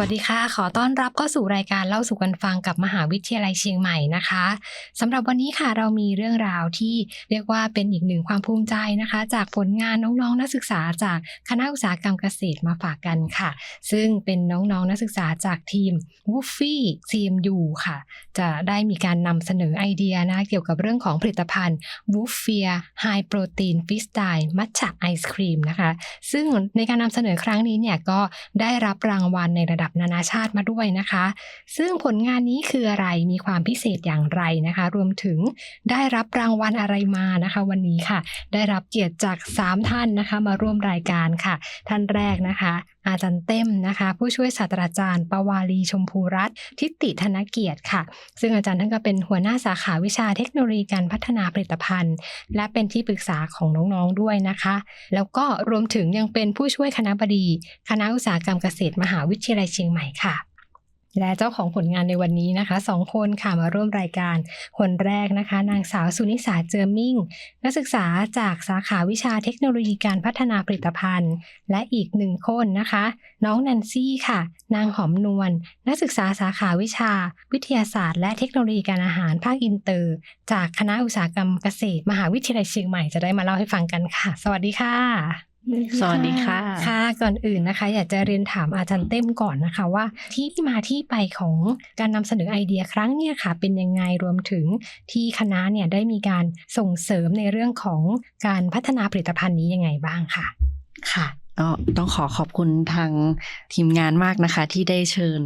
วัสดีค่ะ ขอต้อนรับเข้าสู่รายการเล่าสู่กันฟังกับมหาวิทยาลัยเชียงใหม่นะคะสำหรับวันนี้ค่ะเรามีเรื่องราวที่เรียกว่าเป็นอีกหนึ่งความภูมิใจนะคะ จากผลงานน้องๆ นักศึกษาจากคณะอุตสาหกรรมเกษตรมาฝากกันค่ะ ซึ่งเป็นน้องๆ นักศึกษาจากทีม w o o f y CMU ค่ะ จะได้มีการนำเสนอไอเดียนะเกี่ยวกับเรื่องของผลิตภัณฑ์ w o o f i a High Protein f i s t y มัทฉะไอศครีมนะคะ ซึ่งในการนำเสนอครั้งนี้เนี่ยก็ได้รับรางวัลในระดับนานาชาติมาด้วยนะคะ ซึ่งผลงานนี้คืออะไรมีความพิเศษอย่างไรนะคะ รวมถึงได้รับรางวัลอะไรมานะคะ วันนี้ค่ะ ได้รับเกียรติจาก 3 ท่านนะคะ มาร่วมรายการค่ะ ท่านแรกนะคะ อาจารย์เต็มนะคะ ผู้ช่วยศาสตราจารย์ ปวารีชมพูรัตน์ทิติธนเกียรติค่ะ ซึ่งอาจารย์ท่านก็เป็นหัวหน้าสาขาวิชาเทคโนโลยีการพัฒนาผลิตภัณฑ์ และเป็นที่ปรึกษาของน้องๆด้วยนะคะ แล้วก็รวมถึงยังเป็นผู้ช่วยคณะบดี คณะอุตสาหกรรมเกษตรมหาวิทยาลัยเชียงใหม่ค่ะ และเจ้าของผลงานในวันนี้นะคะสองคนค่ะมาร่วมรายการ คนแรกนะคะ นางสาวสุนิสาเจอมิ่ง นักศึกษาจากสาขาวิชาเทคโนโลยีการพัฒนาผลิตภัณฑ์ และอีกหนึ่งคนนะคะ น้องแนนซี่ค่ะ นางหอมนวลนักศึกษาสาขาวิชา วิทยาศาสตร์ และเทคโนโลยีการอาหารภาคอินเตอร์ จากคณะอุตสาหกรรมเกษตร มหาวิทยาลัยเชียงใหม่จะได้มาเล่าให้ฟังกันค่ะ สวัสดีค่ะ สวัสดีค่ะ ค่ะก่อนอื่นนะคะ อยากจะเรียนถามอาจารย์เต้มก่อนนะคะว่า ที่มาที่ไปของการนำเสนอไอเดียครั้งเนี่ยค่ะ เป็นยังไงรวมถึงที่คณะเนี่ยได้มีการส่งเสริมในเรื่องของการพัฒนาผลิตภัณฑ์นี้ยังไงบ้างค่ะ ค่ะ ก็ต้องขอขอบคุณทางทีมงานมากนะคะ ที่ได้เชิญ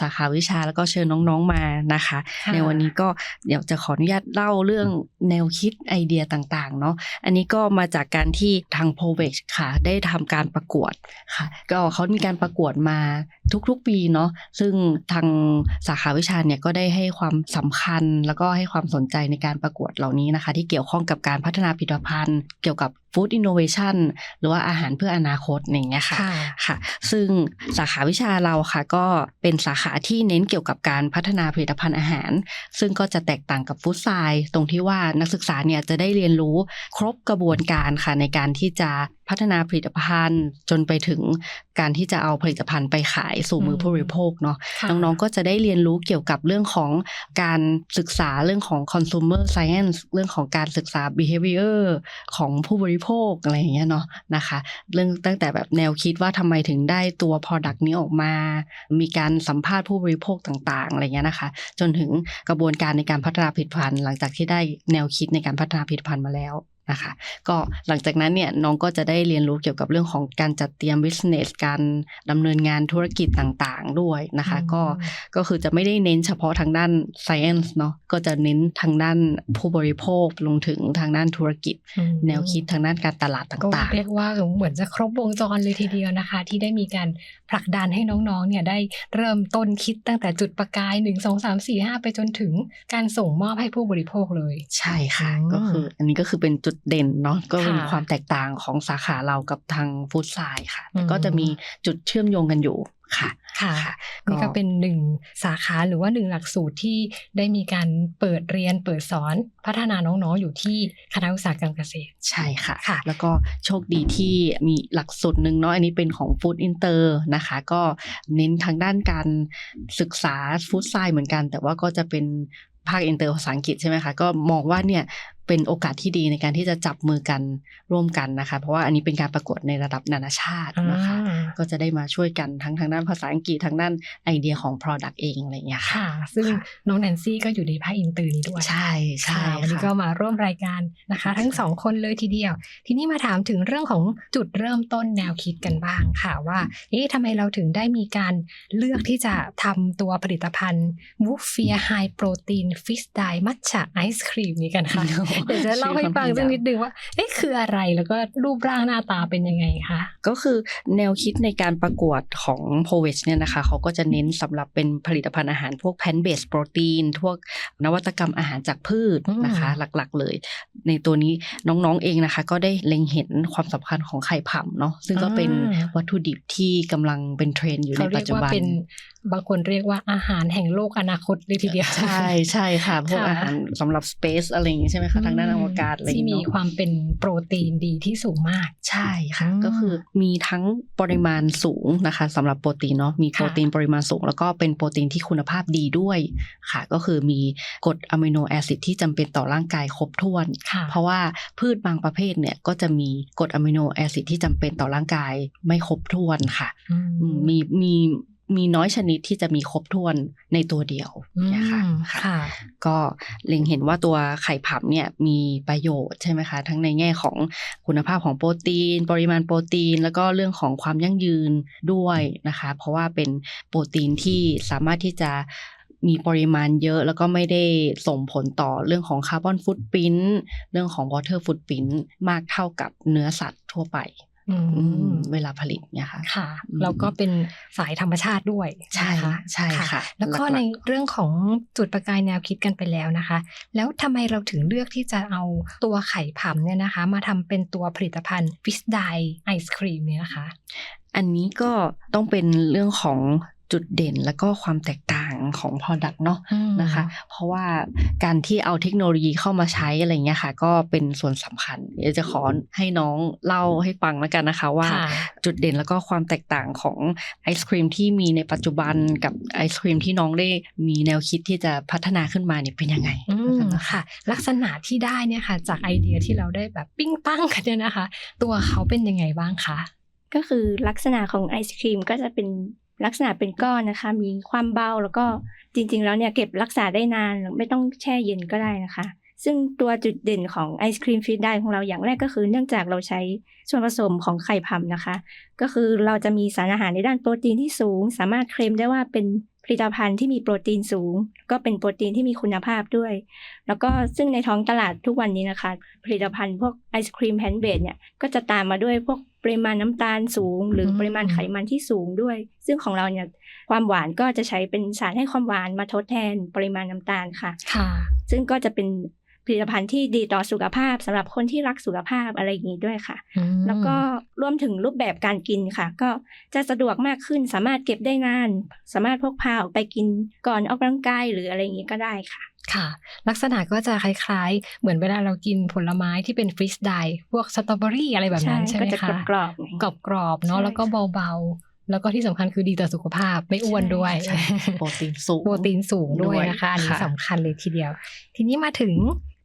สาขาวิชาแล้วก็เชิญน้องๆมานะคะค่ะในวันนี้ก็เดี๋ยวจะขออนุญาตเล่าเรื่องแนวคิดไอเดียต่างๆเนาะอันนี้ก็มาจากการที่ทาง p o v e x ค่ะได้ทำการประกวดค่ะ ก็เขามีการประกวดมาทุกๆปีเนาะซึ่งทางสาขาวิชาเนี่ยก็ได้ให้ความสำคัญแล้วก็ให้ความสนใจในการประกวดเหล่านี้นะคะ ที่เกี่ยวข้องกับการพัฒนาผลิตภัณฑ์ เกี่ยวกับ Food Innovation หรือว่าอาหารเพื่ออนาคตอย่างเงี้ยค่ะค่ะค่ะ ซึ่งสาขาวิชาเราค่ะ ก็เป็นสาขาที่เน้นเกี่ยวกับการพัฒนาผลิตภัณฑ์อาหาร ซึ่งก็จะแตกต่างกับฟู้ดไซน์ตรงที่ว่านักศึกษาเนี่ยจะได้เรียนรู้ครบกระบวนการค่ะในการที่จะ พัฒนาผลิตภัณฑ์จนไปถึงการที่จะเอาผลิตภัณฑ์ไปขายสู่มือผู้บริโภคเนาะค่ะน้องๆก็จะได้เรียนรู้เกี่ยวกับเรื่องของการศึกษาเรื่องของ consumer science เรื่องของการศึกษา behavior ของผู้บริโภคอะไรอย่างเงี้ยเนาะนะคะ เรื่องตั้งแต่แบบแนวคิดว่าทำไมถึงได้ตัว product นี้ออกมา มีการสัมภาษณ์ผู้บริโภคต่างๆอะไรเงี้ยนะคะ จนถึงกระบวนการในการพัฒนาผลิตภัณฑ์ หลังจากที่ได้แนวคิดในการพัฒนาผลิตภัณฑ์มาแล้ว นะคะก็หลังจากนั้นเนี่ยน้องก็จะได้เรียนรู้เกี่ยวกับเรื่องของการจัดเตรียม business การดำเนินงานธุรกิจต่างๆด้วยนะคะอืมก็ก็คือจะไม่ได้เน้นเฉพาะทางด้าน science เนาะก็จะเน้นทางด้านผู้บริโภคลงถึงทางด้านธุรกิจอืมแนวคิดทางด้านการตลาดก็ต่างเรียกว่าเหมือนจะครบวงจรเลยทีเดียวนะคะ ที่ได้มีการผลักดันให้น้องๆเนี่ยได้เริ่มต้นคิดตั้งแต่จุดประกาย 1 2 3 4 5 ไปจนถึงการส่งมอบให้ผู้บริโภคเลยๆใช่ค่ะอืมก็คืออันนี้ก็คือเป็นจุดเด่นเนาะก็เป็นค่ะความแตกต่างของสาขาเรากับทางฟู้ดไซด์ค่ะอืมก็จะมีจุดเชื่อมโยงกันอยู่ค่ะค่ะค่ะนี่ก็เป็นหนึ่งสาขาหรือว่าหนึ่งหลักสูตรที่ได้มีการเปิดเรียนเปิดสอนพัฒนาน้องๆอยู่ที่คณะอุตสาหกรรมเกษตรใช่ค่ะค่ะ แล้วก็โชคดีที่มีหลักสูตรหนึ่งเนาะอันนี้เป็นของ Food Inter นะคะ ก็เน้นทางด้านการศึกษา Food Science เหมือนกัน แต่ว่าก็จะเป็นภาคอินเตอร์ภาษาอังกฤษใช่ไหมคะก็มองว่าเนี่ย เป็นโอกาสที่ดีในการที่จะจับมือกันร่วมกันนะคะ เพราะว่าอันนี้เป็นการประกวดในระดับนานาชาตินะคะอ่าก็จะได้มาช่วยกันทั้งทางด้านภาษาอังกฤษทางด้านไอเดียของ Product เองอะไรอย่างเงี้ยค่ะค่ะ ซึ่งน้องแนนซี่ก็อยู่ในภาคอินเตอร์นี้ด้วย ใช่ใช่ค่ะวันนี้ค่ะก็มาร่วมรายการนะคะ ทั้งสองคนเลยทีเดียว ทีนี้มาถามถึงเรื่องของจุดเริ่มต้นแนวคิดกันบ้างค่ะว่าเอ๊ะทำไมเราถึงได้มีการเลือกที่จะทำตัวผลิตภัณฑ์วูฟเฟียไฮโปรตีนฟิสไดมัทฉะไอศครีมนี้กันคะเดี๋ยวจะเล่าให้ฟังสักนิดนึงว่าเอ๊ะคืออะไรแล้วก็รูปร่างหน้าตาเป็นยังไงคะก็คือแนวคิดในการประกวดของ p o v e g เนี่ยนะคะเขาก็จะเน้นสำหรับเป็นผลิตภัณฑ์อาหารพวกแพนเบสโปรตีนพวกนวัตกรรมอาหารจากพืชนะคะ หลักๆเลย ในตัวนี้น้องๆเองนะคะ ก็ได้เล็งเห็นความสำคัญของไข่ผำเนาะซึ่งก็เป็นวัตถุดิบที่กำลังเป็นเทรนด์อยู่ในเขาเรีปัยจกจุว่าบันเป็นบางคนเรียกว่าอาหารแห่งโลกอนาคตเลยทีเดียว ใช่ใช่ค่ะ พวกค่ะอาหารสำหรับสเปซอะไรอย่างงี้ใช่ไหมคะทางด้านอวกาศอะไรอย่างที่งี้มีเนาะความเป็นโปรตีนดีที่สูงมากใช่ค่ะอืมก็คือมีทั้งปริมาณสูงนะคะสำหรับโปรตีนเนาะมีโปรตีนปริมาณสูง แล้วก็เป็นโปรตีนที่คุณภาพดีด้วยค่ะ ก็คือมีกรดอะมิโนแอซิดที่จำเป็นต่อร่างกายครบถ้วนค่ะเพราะว่าพืชบางประเภทเนี่ยก็จะมีกรดอะมิโนแอซิดที่จำเป็นต่อร่างกายไม่ครบถ้วนค่ะอือืมมี มีมีน้อยชนิดที่จะมีครบถ้วนในตัวเดียวอืมนะคะค่ะ ก็เล็งเห็นว่าตัวไข่ผำเนี่ยมีประโยชน์ใช่ไหมคะ ทั้งในแง่ของคุณภาพของโปรตีน ปริมาณโปรตีน แล้วก็เรื่องของความยั่งยืนด้วยนะคะ เพราะว่าเป็นโปรตีนที่สามารถที่จะมีปริมาณเยอะแล้วก็ไม่ได้ส่งผลต่อเรื่องของคาร์บอนฟุตปินเรื่องของวอเตอร์ฟุตปินมากเท่ากับเนื้อสัตว์ทั่วไปอือืมม เวลาผลิตเนี่ยค่ะค่ะอืมแล้วก็เป็นสายธรรมชาติด้วย ใช่นะคะใช่ค่ะ แล้วก็หลักๆในเรื่องของจุดประกายแนวคิดกันไปแล้วนะคะ แล้วทำไมเราถึงเลือกที่จะเอาตัวไข่ผำเนี่ยนะคะ มาทำเป็นตัวผลิตภัณฑ์ฟิสไดไอศครีมเนี่ยนะคะอันนี้ก็ต้องเป็นเรื่องของ จุดเด่นแล้วก็ความแตกต่างของ Product เนาะนะคะ เพราะว่าการที่เอาเทคโนโลยีเข้ามาใช้อะไรเงี้ยค่ะ ก็เป็นส่วนสำคัญเดี๋ยวจะขอให้น้องเล่าให้ฟังแล้วกันนะคะ ว่าค่ะจุดเด่นแล้วก็ความแตกต่างของไอศครีมที่มีในปัจจุบันกับไอศครีมที่น้องได้มีแนวคิดที่จะพัฒนาขึ้นมาเนี่ยเป็นยังไงอืมนะคะค่ะลักษณะที่ได้เนี่ยค่ะ จากไอเดียที่เราได้แบบปิ้งปั้งกันเนี่ยนะคะ ตัวเขาเป็นยังไงบ้างคะก็คือลักษณะของไอศครีมก็จะเป็น ลักษณะเป็นก้อนนะคะ มีความเบาแล้วก็จริง ๆ แล้วเนี่ยเก็บรักษาได้นานไม่ต้องแช่เย็นก็ได้นะคะ ซึ่งตัวจุดเด่นของไอศครีมฟีดได้ของเราอย่างแรกก็คือ เนื่องจากเราใช้ส่วนผสมของไข่พำนะคะ ก็คือเราจะมีสารอาหารในด้านโปรตีนที่สูง สามารถเคลมได้ว่าเป็นผลิตภัณฑ์ที่มีโปรตีนสูง ก็เป็นโปรตีนที่มีคุณภาพด้วย แล้วก็ซึ่งในท้องตลาดทุกวันนี้นะคะ ผลิตภัณฑ์พวกไอศครีมแพนเบดเนี่ยก็จะตามมาด้วยพวก ริมาณน้ำตาลสูง หรืออมปริมาณไขมันที่สูงด้วย ซึ่งของเราเนี่ยความหวานก็จะใช้เป็นสารให้ความหวานมาทดแทนปริมาณน้ำตาลค่ะค่ะ ซึ่งก็จะเป็นผลิตภัณฑ์ที่ดีต่อสุขภาพสำหรับคนที่รักสุขภาพอะไรอย่างนี้ด้วยค่ะอืมแล้วก็รวมถึงรูปแบบการกินค่ะ ก็จะสะดวกมากขึ้นสามารถเก็บได้นาน สามารถพกพาออกไปกินก่อนออกกำลังกายหรืออะไรอย่างนี้ก็ได้ค่ะ ค่ะ ลักษณะก็จะคล้ายๆ เหมือนเวลาเรากินผลไม้ที่เป็นฟรีสไดพวกสตรอเบอรี่อะไรแบบนั้นใช่ไหมก็จะคะกรอบๆหน่อยกรอบกรอบๆเนาะใช่แล้วก็เบาๆ แล้วก็ที่สำคัญคือดีต่อสุขภาพไม่อ้วนด้วยใช่โปรตีนสูงโปรตีนสูงด้วยด้วยนะคะอันนี้ค่ะสำคัญเลยทีเดียว ทีนี้มาถึง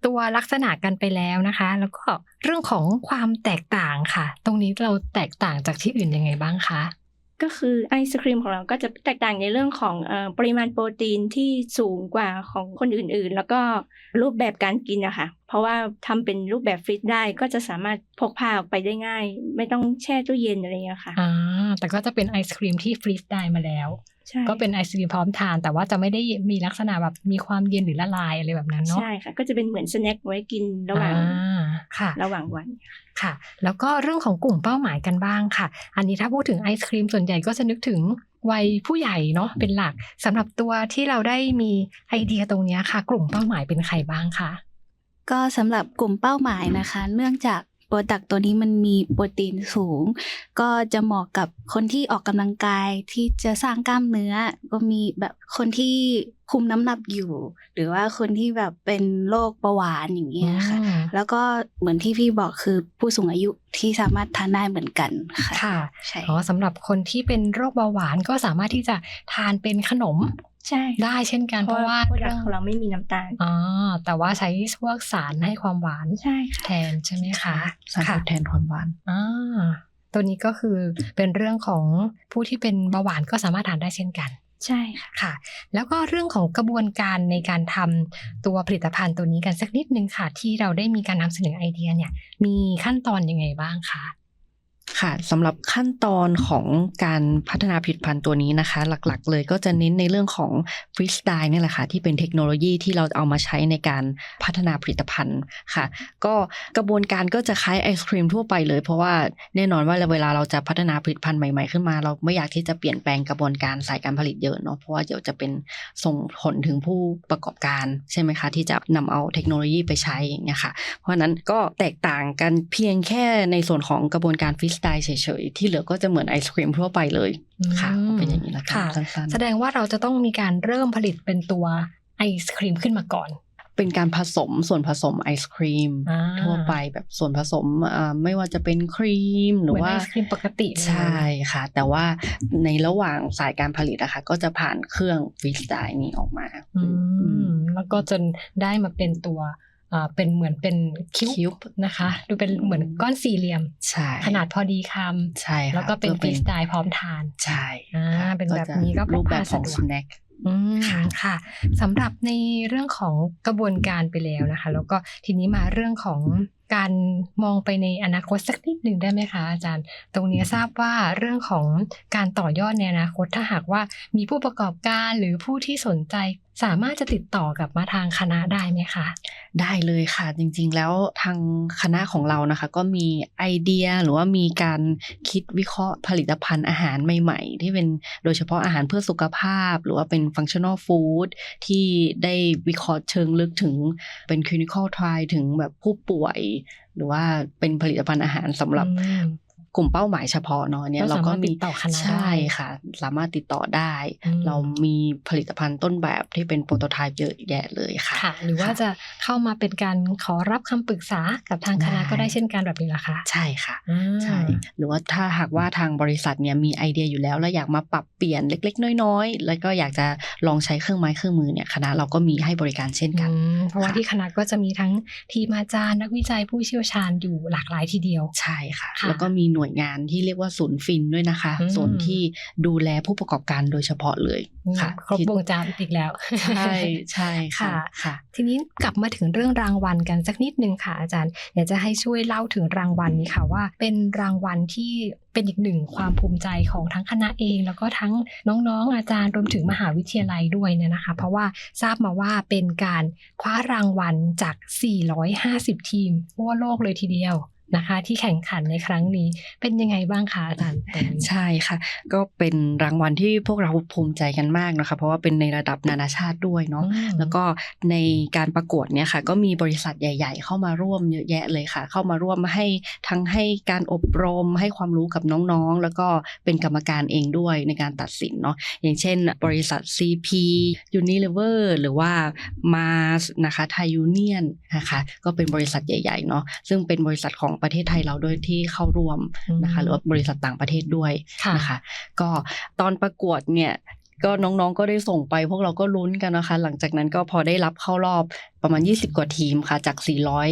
ตัวลักษณะกันไปแล้วนะคะ แล้วก็เรื่องของความแตกต่างค่ะ ตรงนี้เราแตกต่างจากที่อื่นยังไงบ้างคะ ก็คือไอศครีมของเราก็จะแตกต่างในเรื่องของเออปริมาณโปรตีนที่สูงกว่าของคนอื่นๆ แล้วก็รูปแบบการกินนะคะเพราะว่าทำเป็นรูปแบบฟรีซได้ก็จะสามารถพกพาออกไปได้ง่าย ไม่ต้องแช่ตู้เย็นอะไรอย่างเงี้ยค่ะอ่าแต่ก็จะเป็นไอศครีมที่ฟรีสได้มาแล้วใช่ก็เป็นไอศครีมพร้อมทาน แต่ว่าจะไม่ได้มีลักษณะแบบมีความเย็นหรือละลายอะไรแบบนั้นเนาะใช่ค่ะก็จะเป็นเหมือนสแน็คไว้กินระหว่างอ่า ค่ะ ระหว่างวันค่ะ แล้วก็เรื่องของกลุ่มเป้าหมายกันบ้างค่ะ อันนี้ถ้าพูดถึงไอศครีมส่วนใหญ่ก็จะนึกถึงวัยผู้ใหญ่เนาะเป็นหลักสำหรับตัวที่เราได้มีไอเดียตรงเนี้ยค่ะ กลุ่มเป้าหมายเป็นใครบ้างคะก็สำหรับกลุ่มเป้าหมายนะคะ เนื่องจากโป รดักต์ตัวนี้มันมีโปรตีนสูง ก็จะเหมาะกับคนที่ออกกำลังกายที่จะสร้างกล้ามเนื้อ ก็มีแบบคนที่คุมน้ำหนักอยู่ หรือว่าคนที่แบบเป็นโรคเบาหวานอย่างเงี้ยค่ะอืมแล้วก็เหมือนที่พี่บอกคือผู้สูงอายุที่สามารถทานได้เหมือนกันค่ะค่ะใช่อ๋อสำหรับคนที่เป็นโรคเบาหวานก็สามารถที่จะทานเป็นขนม ใช่ได้เช่นกันเพเพราะราะว่าว่าโปรดักต์ของเราไม่มีน้ำตาลอ๋อแต่ว่าใช้พวกสารให้ความหวานใช่ค่ะแทนใช่ไหมคะสารค่ะทดแทนความหวานอ่าตัวนี้ก็คือเป็นเรื่องของผู้ที่เป็นเบาหวานก็สามารถทานได้เช่นกัน ใช่ค่ะค่ะแล้วก็เรื่องของกระบวนการในการทำตัวผลิตภัณฑ์ตัวนี้กันสักนิดนึงค่ะ ที่เราได้มีการนำเสนอไอเดียเนี่ย มีขั้นตอนยังไงบ้างคะ ค่ะสำหรับขั้นตอนของการพัฒนาผลิตภัณฑ์ตัวนี้นะคะ หลักๆ เลยก็จะเน้นในเรื่องของฟรีสไตล์นี่แหละค่ะที่เป็นเทคโนโลยีที่เราเอามาใช้ในการพัฒนาผลิตภัณฑ์ค่ะ ก็กระบวนการก็จะคล้ายไอศครีมทั่วไปเลย เพราะว่าแน่นอนว่าเวลาเราจะพัฒนาผลิตภัณฑ์ใหม่ๆขึ้นมา เราไม่อยากที่จะเปลี่ยนแปลงกระบวนการสายการผลิตเยอะเนาะเพราะว่าเดี๋ยวจะเป็นส่งผลถึงผู้ประกอบการใช่ไหมคะที่จะนำเอาเทคโนโลยีไปใช้อย่างเงี้ยค่ะเพราะนั้นก็แตกต่างกันเพียงแค่ในส่วนของกระบวนการฟรีสไตล์เฉยๆ ที่เหลือก็จะเหมือนไอศครีมทั่วไปเลยค่ะอืมเป็นอย่างนี้ละกันค่ะสั้นแสดงว่าเราจะต้องมีการเริ่มผลิตเป็นตัวไอศครีมขึ้นมาก่อนๆเป็นการผสมส่วนผสมไอศครีมอ่าทั่วไปแบบส่วนผสมอ่าไม่ว่าจะเป็นครีมหรือว่าเหมือนไอศกรีมปกติเลยใช่ค่ะ แต่ว่าในระหว่างสายการผลิตนะคะ ก็จะผ่านเครื่องฟรีสไตล์นี้ออกมาอือืมมแล้วก็จนได้มาเป็นตัวอ่า เป็นเหมือนเป็นคิ้วคิ้วนะคะ ดูเป็นเหมือนก้อนสี่เหลี่ยมใช่ขนาดพอดีคใช่ำค่ะแล้วก็เป็นฟรีสไตล์พร้อมทาน ใช่อ่าค่ะเป็นแบบจะนี้ก็พกรูปแบบพาของสะดวกสแน็คอืมค่ะค่ะสำหรับในเรื่องของกระบวนการไปแล้วนะคะ แล้วก็ทีนี้มาเรื่องของการมองไปในอนาคตสักนิดหนึ่งได้ไหมคะอาจารย์ ตรงนี้ทราบว่าเรื่องของการต่อยอดในอนาคตถ้าหากว่ามีผู้ประกอบการหรือผู้ที่สนใจ สามารถจะติดต่อกลับมาทางคณะได้ไหมคะ ได้เลยค่ะจริงๆ แล้วทางคณะของเรานะคะ ก็มีไอเดียหรือว่ามีการคิดวิเคราะห์ผลิตภัณฑ์อาหารใหม่ๆ ที่เป็นโดยเฉพาะอาหารเพื่อสุขภาพ หรือว่าเป็น functional food ที่ได้วิเคราะห์เชิงลึกถึงเป็น clinical trial ถึงแบบผู้ป่วย หรือว่าเป็นผลิตภัณฑ์อาหารสำหรับอืม กลุ่มเป้าหมายเฉพาะเนาะเนี่ยก็เราสามารถก็มีติดต่อคณะได้ใช่ค่ะ สามารถติดต่อได้อืมเรามีผลิตภัณฑ์ต้นแบบที่เป็นโปรโตไทป์เยอะแยะเลยค่ะค่ะหรือว่าจะ เข้ามาเป็นการขอรับคำปรึกษากับทางคณะได้ก็ได้เช่นกันแบบนี้เหรอคะใช่ค่ะอ่าใช่หรือว่าถ้าหากว่าทางบริษัทเนี่ยมีไอเดียอยู่แล้ว แล้วอยากมาปรับเปลี่ยนเล็ก ๆ น้อยๆ แล้วก็อยากจะลองใช้เครื่องไม้เครื่องมือเนี่ยคณะเราก็มีให้บริการเช่นกันอืมเพราะว่าค่ะที่คณะก็จะมีทั้งทีมอาจารย์นักวิจัยผู้เชี่ยวชาญอยู่หลากหลายทีเดียวใช่ค่ะค่ะแล้วก็มีหน่วยงานที่เรียกว่าศูนย์ฟินด้วยนะคะอืมศูนย์ที่ดูแลผู้ประกอบการโดยเฉพาะเลยค่ะ ครบที่วงจรอีกแล้ว ใช่ใช่ค่ะค่ะค่ะทีนี้กลับมาถึงเรื่องรางวัลกันสักนิดนึงค่ะอาจารย์อยากจะให้ช่วยเล่าถึงรางวัลนี้ค่ะว่า เป็นรางวัลที่เป็นอีกหนึ่งความภูมิใจของทั้งคณะเอง แล้วก็ทั้งน้องๆ อาจารย์รวมถึงมหาวิทยาลัยด้วยเนี่ยนะคะ เพราะว่าทราบมาว่าเป็นการคว้ารางวัลจาก 450 ทีมทั่วโลกเลยทีเดียว นะคะ ที่แข่งขันในครั้งนี้เป็นยังไงบ้างคะอาจารย์ตรงนี้ใช่ค่ะ ก็เป็นรางวัลที่พวกเราภูมิใจกันมากนะคะ เพราะว่าเป็นในระดับนานาชาติด้วยเนาะอืมแล้วก็ในการประกวดเนี่ยค่ะ ก็มีบริษัทใหญ่ ๆ เข้ามาร่วมเยอะแยะเลยค่ะ เข้ามาร่วมให้ทั้งให้การอบรมให้ความรู้กับน้องๆ แล้วก็เป็นกรรมการเองด้วยในการตัดสินเนาะอย่างเช่น บริษัท CP Unilever หรือว่า Mars นะคะไทยยูเนียนนะคะก็เป็นบริษัทใหญ่ๆเนาะซึ่งเป็นบริษัทของประเทศไทยเราด้วยที่เข้าร่วมนะคะหรือว่าบริษัทต่างประเทศด้วยค่ะนะคะ ก็ตอนประกวดเนี่ย ก็น้องๆก็ได้ส่งไป พวกเราก็ลุ้นกันนะคะ หลังจากนั้นก็พอได้รับเข้ารอบประมาณ 20 กว่าทีมค่ะ จาก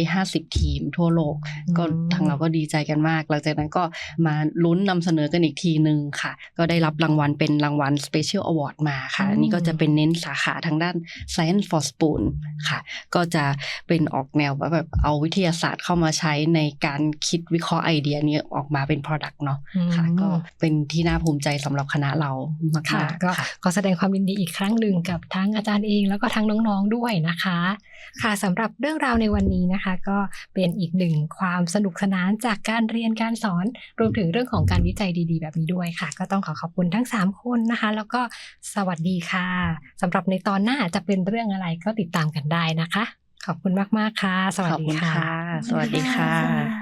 450 ทีมทั่วโลก ก็อืมทางเราก็ดีใจกันมาก หลังจากนั้นก็มาลุ้นนำเสนอกันอีกทีหนึ่งค่ะ ก็ได้รับรางวัลเป็นรางวัล Special Award มาค่ะอันนี้ก็จะเป็นเน้นสาขาทางด้าน Science for Spoon ค่ะ ก็จะเป็นออกแนวว่าแบบเอาวิทยาศาสตร์เข้ามาใช้ในการคิดวิเคราะห์ไอเดียนี้ออกมาเป็น Product เนาะค่ะ ก็เป็นที่น่าภูมิใจสำหรับคณะเรามากๆค่ะก็ค่ะขอแสดงความยินดีอีกครั้งหนึ่งกับทั้งอาจารย์เอง แล้วก็ทั้งน้องๆด้วยนะคะ ค่ะสำหรับเรื่องราวในวันนี้นะคะ ก็เป็นอีกหนึ่งความสนุกสนานจากการเรียนการสอน รวมถึงเรื่องของการวิจัยดี ๆ แบบนี้ด้วยค่ะ ก็ต้องขอขอบคุณทั้ง 3 คนนะคะ แล้วก็สวัสดีค่ะสำหรับในตอนหน้าจะเป็นเรื่องอะไรก็ติดตามกันได้นะคะ ขอบคุณมากๆค่ะ สวัสดีค่ะ สวัสดีค่ะ